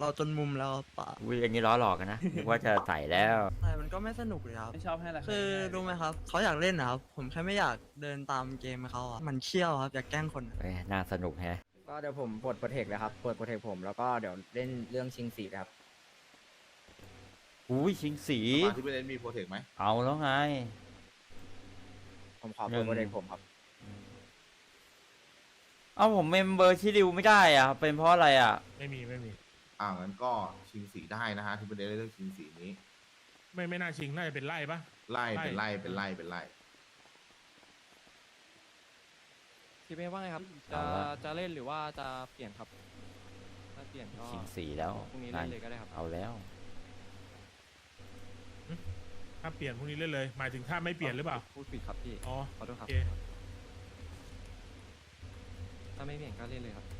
เราจนมุมแล้วป่ะอุ้ยอย่างนี้ล้อหลอกกันนะนึกว่าจะใส่แล้วอะไรมันก็ไม่สนุกเลยครับ ไม่ชอบให้อะไรคือรู้ไหมครับ เขาอยากเล่นนะครับ ผมแค่ไม่อยากเดินตามเกมเขาอะ มันเชี่ยวครับ อยากแกล้งคนอะเอ้ยน่าสนุกแฮะ ก็เดี๋ยวผมปลดโปรเทคเลยครับปลดโปรเทคผมแล้วก็เดี๋ยวเล่นเรื่องชิงสีนะครับ อุ้ยชิงสีสภาที่ไม่ได้มีโปรเทคไหมเอาแล้วไง ผมขอปลดโปรเทคผมครับ เอาผมเมมเบอร์ชิริวไม่ได้อะ เป็นเพราะอะไรอะ ไม่มีไม่มี อ่างั้นก็ชิงสีได้นะฮะที่ไม่ได้เรื่องชิงสีนี้ ไม่ไม่น่าชิงน่าจะเป็นไล่ปะ ไล่เป็นไล่ไล่เป็นไล่เป็นไล่คิดไม่ว่าไงครับ จะเอาละ จะเล่นหรือว่าจะเปลี่ยนครับถ้าเปลี่ยนก็ชิงสีแล้วพรุ่งนี้เล่นเลยก็ได้ครับ เอาแล้ว ถ้าเปลี่ยนพวกนี้เล่นเลย หมายถึงถ้าไม่เปลี่ยนหรือเปล่า พูดผิดครับพี่ อ๋อ ขอโทษครับ โอเค ถ้าไม่เปลี่ยนก็เล่นเลยครับ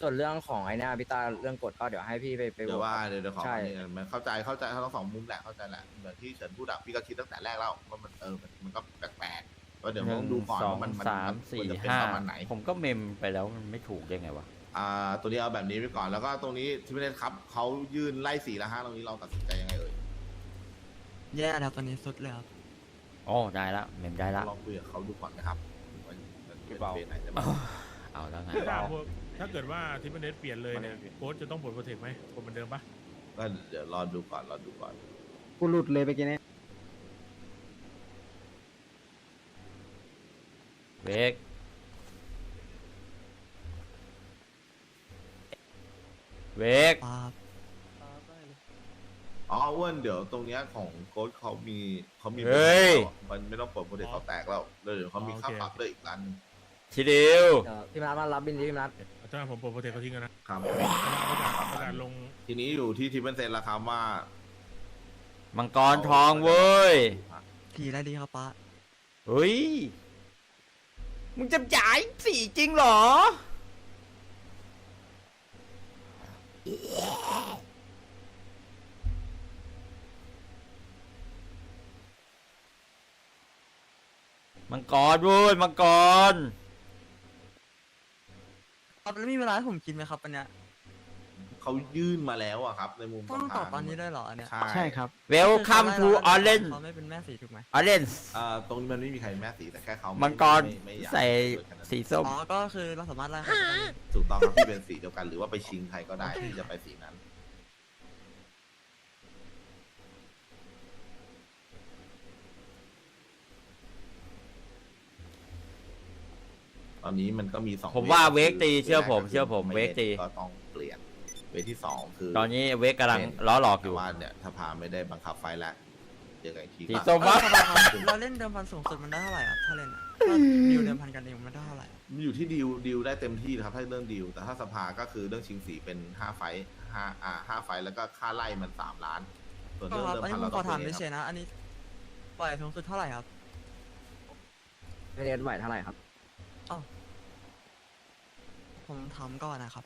ส่วนเรื่องของไอ้หน้าพี่ตาเรื่องกฎก็เดี๋ยวให้พี่ไปไปเดี๋ยวว่าโหตเดี๋ยวเดี๋ยวขอใช่อันนี้มันเข้าใจเข้าใจทั้งสองมุมแหละเข้าใจแหละเหมือนที่เฉินพูดอะพี่ก็คิดตั้งแต่แรกแล้วว่ามันเออมันมันก็แปลกๆก็เดี๋ยวหต้นึ่องงดูก่อนสองว่ามันมันสามมันควสี่รจะเป็นห้าประมาณไหน ผมก็เมมไปแล้วมันไม่ถูกได้ไงวะ อ่าตัวนี้เอาแบบนี้ไปก่อนแล้วก็ตรงนี้ที่ไม่ได้ครับเขายื่นไล่สีแล้วฮะตรงนี้เราตัดสินใจยังไงเอ่ยแย่แล้วตอนนี้สุดเลยครับอ๋อได้ละเมมได้ละลองคุยกับเขาดูก่อนนะครับว่ามันเป็นเวไหนจะเอาแล้วไงถ้าพวก ถ้าเกิดว่าทิปเนสเปลี่ยนเลยเนี่ยโค้ชจะต้องปลดโปรเทคไหมผมเหมือนเดิมปะก็เดี๋ยวรอดูก่อนรอดูก่อน กูหลุดเลยไปกินเนี่ยเวกเวกป่าครับอ๋ออ้วนเดี๋ยวตรงเนี้ยของโค้ชเขามีเขามีเฮ้ย มันไม่ต้องปลดโปรเทคเขาแตกแล้วแล้วเดี๋ยวเขามีค่าปรับด้วยอีกร้านหนึง ชิริวเดี๋ยวพี่มนัทมารับบินที่พี่มนัทอาจารย์ผมปลดโปรเทคเขาทิ้งกันนะครับประกาศลงทีนี้อยู่ที่ทิปเปิลเซนแล้วครับว่ามังกรทองเว้ยทีได้ดีครับป้าเฮ้ย มึงจะจ่ายสีจริงเหรอ มังกรเว้ยมังกร ครับแล้วมีเวลาให้ผมกินไหมครับอันเนี้ยเขายื่นมาแล้วอะครับในมุมต้องขตอบตอนนี้ได้เหรออันเนี้ยใช่ใช่ครับ Welcome to คือเขาไล่ Orange เขาไม่เป็นแม่สีถูกไหม Orange เอ่อตรงนี้มันไม่มีใครแม่สีแต่แค่เขามัมังกรไม่อยากใส่ให้เกิดขนาดนั้นสีส้ม อ๋อก็คือเราสามารถไล่เขาได้ ถูกต้องครับที่เป็นสีเดียวกันหรือว่าไปชิงใครก็ได้ที่จะไปสีนั้น ต อนนี้มันก็มีสองผมว่าทเวกตีคือเชื่อผมแรกเชื่อผมไเวกตี ก็ต้องเปลี่ยนเวกที่สองคือตอนนี้เวกกำลังล้อหลอกอแต่ยู่ ว่าเนี่ยถ้าพาไม่ได้บังคับไฟแล้วเจอกันอีกทีสีก็ส้มวะเออครับเราเล่นเดิมพันสูงสุดมันได้เท่าไหร่ครับถ้าเล่นอะถ้าดิวเดิมพันกันเองมันได้เท่าไหร่มันอยู่ที่ดีลดีลได้เต็มที่นะครับถ้าเรื่องดีลแต่ถ้าสภาก็คือเรื่องชิงสีเป็นห้าไฟท์ห้าอ่าห้าไฟท์แล้วก็ค่าไล่มันสามล้าน ส่วนก็เรื่องครับเดิมอันพันี้นผมเราขต้อองถามคุไม่ยเชยนะ อันนี้ปล่อยสูงสุดเท่าไหร่ครับพี่เนสไหวเท่าไหร่ครับ ผมถามก่อนนะครับ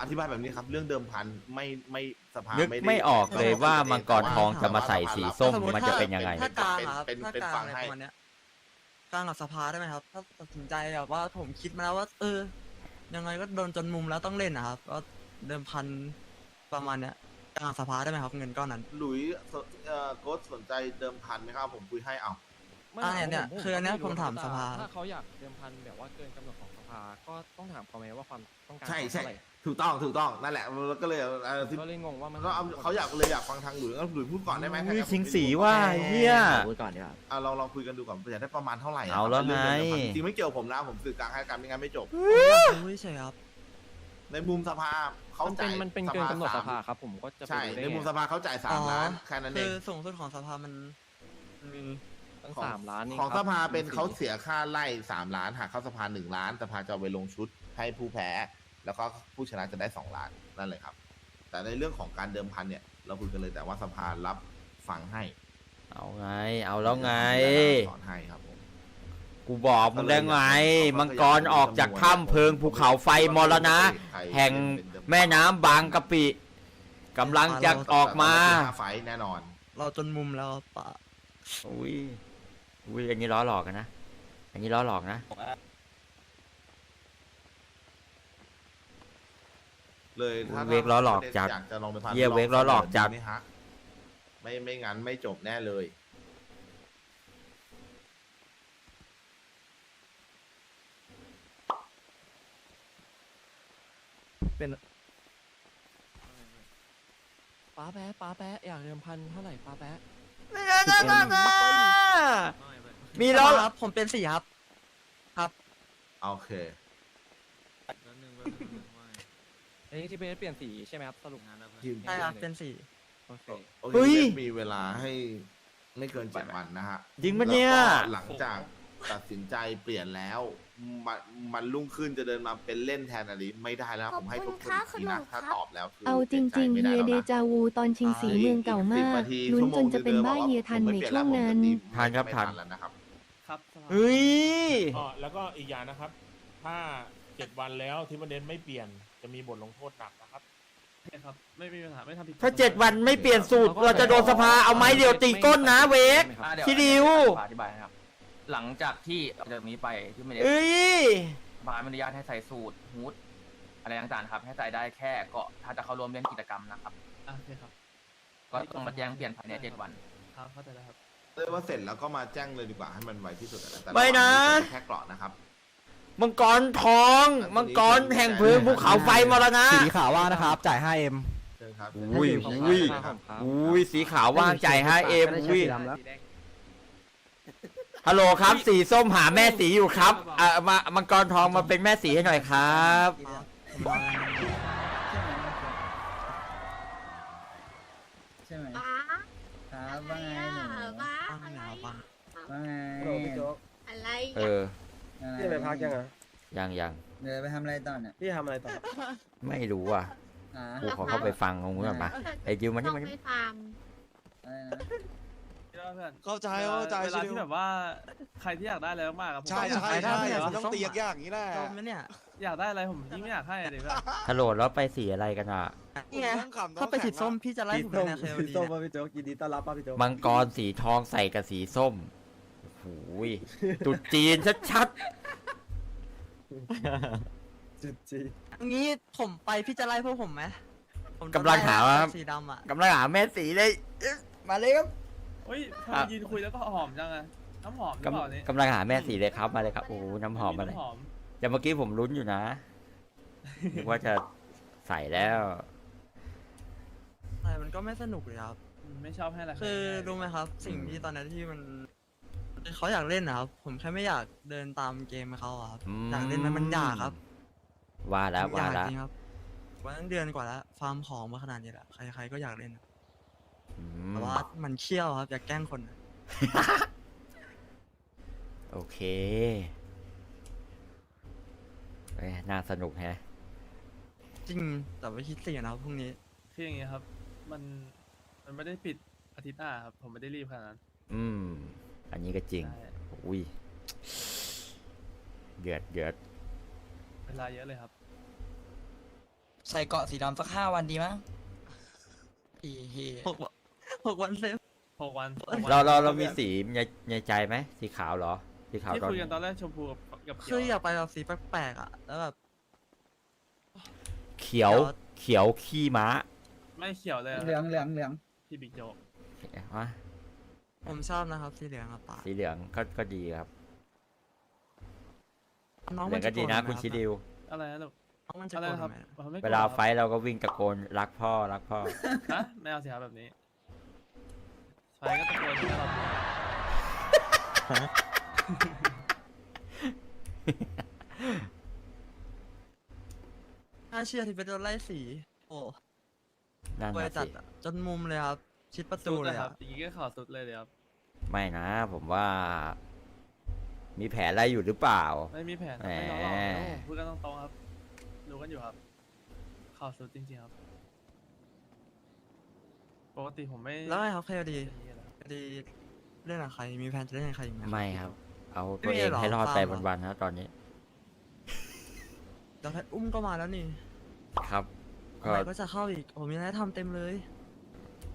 อธิบายแบบนี้ครับ เรื่องเดิมพันไม่ไม่สภานึกไม่ด้ไม่ออกเลยว่ามังกรทองจะมาใส่สีส้มถ้าสมมุติมันจะเป็นยังไง ถ้ากลางอะครับเป็นถ้าเป็นกลางฟังอะไรให้ ประมาณเนี้ยกลางกับสภาได้ไหมครับ ถ้าตัดสินใจแบบว่าผมคิดมาแล้วว่า เออ ยังไงก็โดนจนมุมแล้วต้องเล่นนะครับ ก็เดิมพันประมาณเนี้ยกลางกับสภาได้ไหมครับ เงินก้อนนั้น หลุยสเอ่อโค้ชสนใจเดิมพันไหมครับ ผมคุยให้เอาไม่ อ่าเนี่ยผมคืออันเนี้ยไรู้ผมถามแต่สภา ถ้าเขาอยากเดิมพันแบบว่าเกินกำหนดของสภาก็ต้องถามเขาไหมว่าความต้องการใช่เขาใช่ เท่าไหร่ถูกต้องถูกต้องนั่นแหละแล้วก็เลยเอ่อที่ก็เลยงงว่ามันก็เอาเขาอยากเลยอยากฟังทางหลุยก็หลุยพูดก่อนได้ไหมอุ้ยถ้างั้นชิงสีว่าเฮียพูดก่อนดีกว่าอะลองลองคุยกันดูก่อนอยากได้ประมาณเท่าไหร่ะเอาแล้วไง จริงๆไม่เกี่ยวกับผมนะผมสื่อกลางให้การไม่งั้นไม่จบรู้เฉยๆครับ ในมุมสภาเขามันเป็จ่านยมันเป็นเกินกำหนดสภาครับผมก็จะไปใช่ดูได้ในไงมุมสภาเขาจ่ายสามล้านแค่นั้นเอคืองสูงสุดของสภามันมันมี ตั้งของสามล้านนี่ของครับสภาเป็นสีเขาเสียค่าไล่สามล้านหากเข้าสภาหนึ่งล้านสภาจะเอาไปลงชุดให้ผู้แพ้ แล้วก็ผู้ชนะจะได้สองล้านนั่นเลยครับ แต่ในเรื่องของการเดิมพันเนี่ย เราคุยกันเลยแต่ว่าสภารับฟังให้เอาไง เอาแล้วไง สอนให้ครับผมกูบอกมึงได้ไง มังกรออกจากถ้ำเพิงภูเขาไฟมรณะ แห่งแม่น้ำบางกะปิกำลังจะออกมาห้าไฟท์แน่นอน เราจนมุมแล้วป่ะอุ้ย อุ้ยอย่างนี้ล้อหลอกกันนะ อันนี้ล้อหลอกนะ เลยถ้าเวกล้อหลอกจัดอยากจะลองไปพันเหี้ยเวกล้อหลอกจัดไหมฮะไม่ไม่งั้นไม่จบแน่เลย ป้าแป๊ะป้าแป๊ะอยากเดิมพันเท่าไหร่ป้าแป๊ะ มีแล้อครับ ผมเป็นสี่ครับครับ โอเค อันนี้ที่เป็นเปลี่ยนสีใช่ไหมครับสรุปใช่ครับ เป็นสี่ โอเค โอเคเฮ้ย มีเวลาให้ไม่เกินเจ็ดวันนะฮะจริงปะเนี่ย แล้วก็หลังจากตัดสินใจเปลี่ยนแล้ว มันมันรุ่งขึ้นจะเดินมาเป็นเล่นแทนอะไรไม่ได้แล้วขผอบมให้ทคุบณทวนอีกทีนะค่ะถ้าขนมครับตอบแล้วคือเอาจริงปลี่ยนๆใจเฮีไม่ยได้เดแล้วนะจาวูตอนชิงสีเมืองเก่ามากสิบนทีลุ้นชั่วโมจงนจะเป็นบ้าดิเฮียทันผมในไม่เปลี่ยช่วงแล้นั้นผมจะตีทันครับไม่ทันแล้วนะครับครับเฮ้ยอ๋อแล้วก็อีกอย่างนะครับ ถ้าเจ็ดวันแล้วทิปเดนไม่เปลี่ยนจะมีบทลงโทษหนักนะครับครับไม่มีปัญหาไม่ทำผิดถ้าเจ็ดวันไม่เปลี่ยนสูตรเราจะโดนสภาเอาไม้เดียวตีก้นนะเวกอะเดี๋ยวพี่ดิวอธิบายนะครับ หลังจากที่จากนี้ไปที่ไม่ได้เอ้ยบาร์ไม่อนุญาตให้ใส่สูตรฮูดอะไรต่างๆครับ ให้ใส่ได้แค่เกาะถ้าจะเข้าร่วมเล่นกิจกรรมนะครับ อะโอเคครับ ก็ต้องมาแจ้งเปลี่ยนภายในเจ็ดวัน ครับเข้าใจแล้วครับเรียกว่าเสร็จแล้วก็มาแจ้งเลยดีกว่าให้มันไวที่สุดอะแต่ไม่นะ แค่เกราะนะครับ มังกรทองมังกรแห่งเพลิงภูเขาไฟมรณะ สีขาวว่านะครับ จ่าย 5M เชิญครับอุ้ยอุ้ย อุ้ยสีขาวว่างใจฮะเอ็มอุ้ย ฮัลโหลครับ สีส้มหาแม่สีอยู่ครับอ่ามามังกรทองมาเป็นแม่สีให้หน่อยครับ ใช่ไหมป้าครับว่าไงหนูป้าบ้างอะไรนะบ้างว่าไงอะไรเออพี่ไปพักยังอะยังยังเดี๋ยวไปทำอะไรต่อเนี่ยพี่ทำอะไรต่อ ไม่รู้อะ อ่ากูขอเข้าไปฟังของมึงก่อนปะไอ้จิวมันนี่ต้อมันงนี่ไปฟาร์มอะไรนะ เข้าใจเข้าใจเวลาที่แบบว่าใครที่อยากได้อะไรมากๆอะผมใช่ก็ใช่ไปได้ใช่เนี่ยมันต้องส้มตีอะยากๆอย่างนี้แหละโดนไหมเนี่ยอยากได้อะไรผมยิ่งไม่อยากให้เลยว่าฮัลโหลแล้วไปสีอะไรกันอะนี่ไงนั่งขำถ้าไปสีส้มพี่จะไล่ผมไปในเคลสีดีส้มเนี่ยป่ะพี่โจ๊กยินดีต้อนรับป่ะพี่โจ๊กมังกรสีทองใส่กับสีส้มโอ้โหยตุดจีนชัดจุดจีงี้ผมไปพี่จะไล่พวกผมไหมผมจะกำลังหาว่าสีดำอะๆกำลังหาแม่สีเลยเอ๊ะมาเลยครับเฮ้ยทำไมยืนคุยแล้วก็หอมจังอะน้ำหอมหรืกอเปล่านี่ำกำลังหาแม่สีเลยครับมาเลยครับโอ้โหน้ำหอมมาเลยน้ำหอมแต่เมื่อกี้ผมลุ้นอยู่นะนึกว่าจะใส่แล้ว แต่มันก็ไม่สนุกเลยครับ ไม่ชอบให้อะไรคือรู้ไหมครับ สิ่งที่ตอนนั้นที่มันเขาอยากเล่นนะครับ ผมแค่ไม่อยากเดินตามเกมเขาอะครับอืม อยากเล่นมันมันยากครับว่าแล้วมันว่ายากแล้วจริงครับวันตั้งเดือนกว่าแล้วฟาร์มของมาขนาดนี้แหละใครๆก็อยากเล่นอะอืม แต่ว่ามันเคี่ยวครับอยากแกล้งคนอะโอเคเอ้ยน่าสนุกแฮะ จริงแต่ว่าคิดเสียนะครับพรุ่งนี้คืออย่างงี้ครับ มันมันไม่ได้ปิดอาทิตย์หน้าครับ ผมไม่ได้รีบขนาดนั้นอืม อันนี้ก็จริง ใช่อุ้ย เดือดเดือดเวลาเยอะเลยครับใส่เกาะสีดำสักห้าวันดีมั้งอีเฮหกวัน หกวันเซฟหกวันหกวันเราเราเรามีสีในในใจไหมสีขาวเหรอ สีขาวที่ตอนคุยกันตอนแรกชมพูกับกับเขีคืยวออยากไปแบบสีแปลกๆอะแล้วแบบเขียวเดี๋ยวเขียวขี้ม้า ไม่เขียวเลยอะเหลืองเหลืองเหลืองพี่บิ๊กโจ๊กวะผมชอบนะครับสีเหลืองกับปาสีเหลืองก็ก็ดีครับน้องเหลืมัอนงจะก็ดีนะโกรธไหมคุณรับชิดิวอะไรนะลูกน้องมันจะอะไรโกรธนะครับไหมผมไม่กเวดลาครับไฟท์เราก็วิ่งตะโกนรักพ่อรักพ่อฮะไม่เอาสิครับแบบนี้ ไฟก็ตะโกนให้เราดูน่าเชื่อที่เป็นโดนไล่สี โอ้นั่นไปนะจัดสิอะจนมุมเลยครับ ชิดประสุตูดเลเลยยคครัรับบอย่างนี้ก็ข่าวสุดเลยเดี๋ยวครับ ไม่นะ ผมว่า มีแผลอะไรอยู่หรือเปล่า ไม่มีแผนแหมไม่หลอกหรอกนะผมพูดกันตรงๆครับรู้กันอยู่ครับข่าวสุดจริงๆครับ ปกติผมไม่แล้วไงครับเคดี อย่างนี้อยู่แล้วเค ดีเล่นกับใครมีแผนจะเล่นกับใครอีกไหมไม่ครับ เอาไม่ตัวมีเองเหรอให้รอดไปฟาร์มเหรอวันๆนะตอนนี้ เดี๋ยวแพทอุ้มก็มาแล้วนี่ครับ ก็อะไรก็จะเข้าอีกโอ้มีอะไรทำเต็มเลย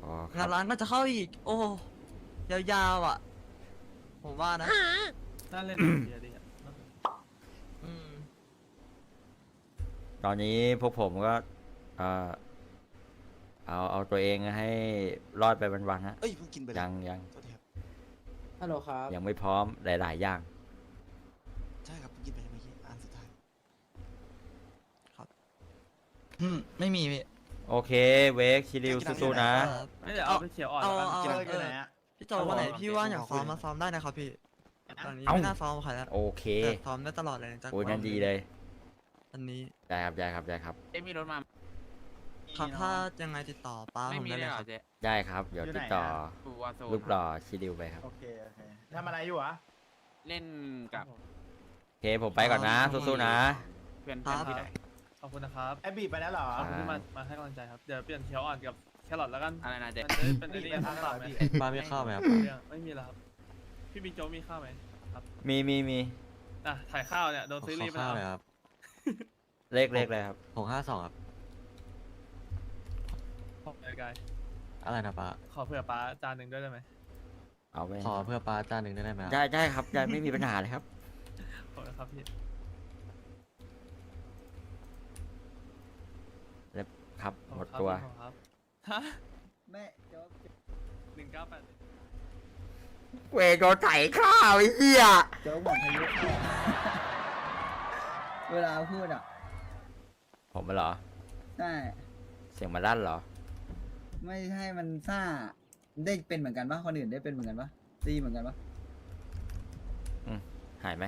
อ๋อคงารันบร้านก็จะเข้าอีก โอ้ยาวๆอะ ผมว่านะน่าเล่นเดียดีอะอืมตอนนี้พวกผมก็เอ่อ เอาเอาตัวเองให้รอดไปวันๆฮะ เอ้ยเพิ่งกินไปยังยังโทษทีครับฮัลโหลครับยังไม่พร้อมหลายๆอย่าง ใช่ครับเพิ่งกินไปเมื่อกี้อันสุดท้ายอืมไม่มีพี่ โอเค เวกชิลิวสู้ๆนะครับไม่เดี๋ยวเอาไปเขียวอ่อนเอาแล้วกันเอากินเออพี่โจวันไหนพี่ว่างอยากซ้อมมาซ้อมได้นะครับพี่ตอนนี้เอ้าไม่น่าซ้อมใครแล้วโอเคแต่ซ้อมได้ตลอดเลยจากโอ้ยนั่นดีเลย อันนี้ได้ครับได้ครับได้ครับเจ๊มีรถมา ครับถ้ายังไงติดต่อป้าไม่ผมมีได้เลเลยยเหรคอรับเจ๊ได้ครับ เดี๋ยวติดต่อดูวาโซรูปหล่อชิลิวไปครับโอเค โอเคทำอะไรอยู่อะเล่นกับโอเคผมไปก่อนนะ สู้ๆนะ เพื่อนเพื่อนที่ไหนขอบคุณนะครับไอบีไปแล้วเหรอ ขอบคุณที่มา มาให้กำลังใจครับ เดี๋ยวเปลี่ยนเขียวอ่อนกับแครอทแล้วกันอะไรนะเจ๊ มันจะได้เป็นไอ้นี่ข้าวไหมป้ามีข้าวไหมครับเรื่องไม่มีแล้วครับ พี่บิ๊กโจ๊กมีข้าวไหมมีมีมีอะถ่ายข้าวเนี่ย โดนซื้อรีบไปแล้วเลขเลขเลยครับหกห้าสองครับ ขอไกลอะไรนะป้าๆขอเผื่อป้าจานหนึ่งด้วยได้ไหมเอาไปขอเพื่อป้าจานหนึ่งได้ไหมได้ได้ครับได้ไม่มีปัญหาเลยครับขอบคุณครับพี่ครับขอบหมคุดณครับตัวขอบคุณครับฮะแม่โจ๊กหนึ่งเก้าแปดเวโดนไถข้าวไอ้เหี้ยโจ๊กเหมือนพายุเข้าเวลาพูดอะผมมาเหรอใช่เสียงมาลั่นเหรอ ไม่ใช่มันซ่า ได้เป็นเหมือนกันปะคนอื่นได้เป็นเหมือนกันปะตีเหมือนกันปะหายไหม